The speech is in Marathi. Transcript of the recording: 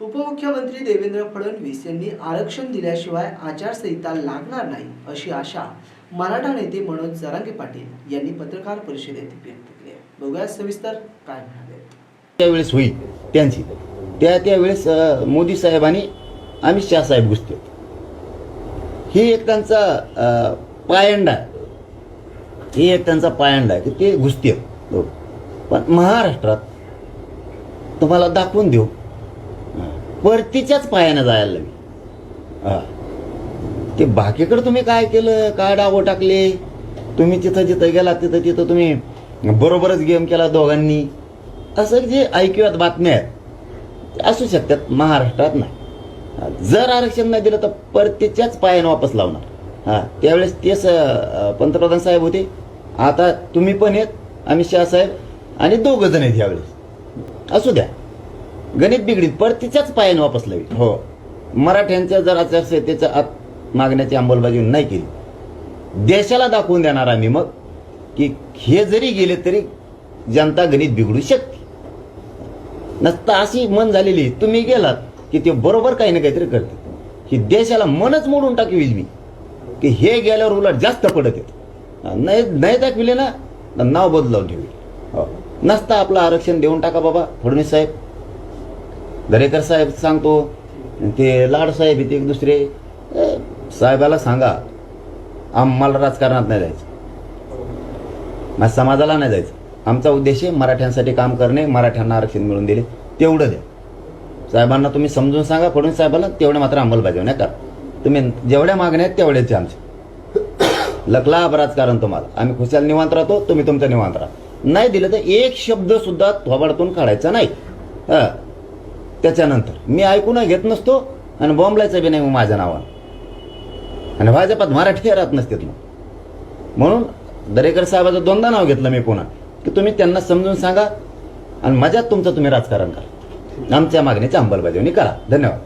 उपमुख्यमंत्री देवेंद्र फडणवीस यांनी आरक्षण दिल्याशिवाय आचारसंहिता लागणार नाही अशी आशा मराठा नेते मनोज जरांगे पाटील यांनी पत्रकार परिषदेत व्यक्त केली आहे. बघूया सविस्तर काय म्हणाले. त्यावेळेस होईल त्यांची. त्या त्यावेळेस मोदी साहेबांनी अमित शहा साहेब घुसते ही एक त्यांचा पायंडा आहे. ही एक त्यांचा पायंडा आहे की ते घुसते. हो. पण महाराष्ट्रात तुम्हाला दाखवून देऊ परतीच्याच पायानं जायला लागली. हा. ते बाकीकडे तुम्ही काय केलं? काय डावं टाकले? तुम्ही तिथं जिथं गेला तिथं तिथं तुम्ही बरोबरच गेम केला दोघांनी. असं जे ऐकूयात बातम्या आहेत ते असू शकतात महाराष्ट्रात नाही. जर आरक्षण नाही दिलं तर परतीच्याच पायानं वापस लावणार. हां त्यावेळेस तेच पंतप्रधान साहेब होते. आता तुम्ही पण आहेत अमित शहा साहेब आणि दोघं जण आहेत यावेळेस. असू द्या. गणित बिगडीत परतीच्याच पायानं वापस लावी हो. मराठ्यांच्या जर आचारसंहितेच्या आत मागण्याची अंमलबजावणी नाही केली. देशाला दाखवून देणार आम्ही मग की हे जरी गेले तरी जनता गणित बिघडू शकते. नसता अशी मन झालेली तुम्ही गेलात की ते बरोबर काही ना काहीतरी करते. ही देशाला मनच मोडून टाकवील मी की हे गेल्यावर उलट जास्त पडत येत नाही नाही दाखविले ना नाव बदलावून ठेवी हो. नसता आपलं आरक्षण देऊन टाका बाबा फडणवीस साहेब. दरेकर साहेब सांगतो ते लाड साहेब आहेत एक दुसरे. साहेबाला सांगा आम्हाला राजकारणात नाही जायचं. मग समाजाला नाही जायचं. आमचा उद्देश आहे मराठ्यांसाठी काम करणे मराठ्यांना आरक्षण मिळून दिले तेवढं द्या. साहेबांना तुम्ही समजून सांगा फडणवीस साहेबाला तेवढ्या मात्र अंमलबजावणी करा. तुम्ही जेवढ्या मागण्या आहेत तेवढ्याचे आमचे लकला राजकारण तुम्हाला. आम्ही खुशाल निवांत राहतो तुम्ही तुमचं निवांत राहा. नाही दिलं तर एक शब्द सुद्धा थोबाडतून काढायचा नाही. हां. त्याच्यानंतर. मी ऐकून घेत नसतो आणि बॉम्बलायचं बी नाही मग माझ्या नावानं. आणि भाजपात मराठी राहत नसते मग. म्हणून दरेकर साहेबाचं दोनदा नाव घेतलं मी पुन्हा. की तुम्ही त्यांना समजून सांगा आणि मजात तुमचं तुम्ही राजकारण करा. आमच्या मागणीची अंमलबजावणी करा. धन्यवाद.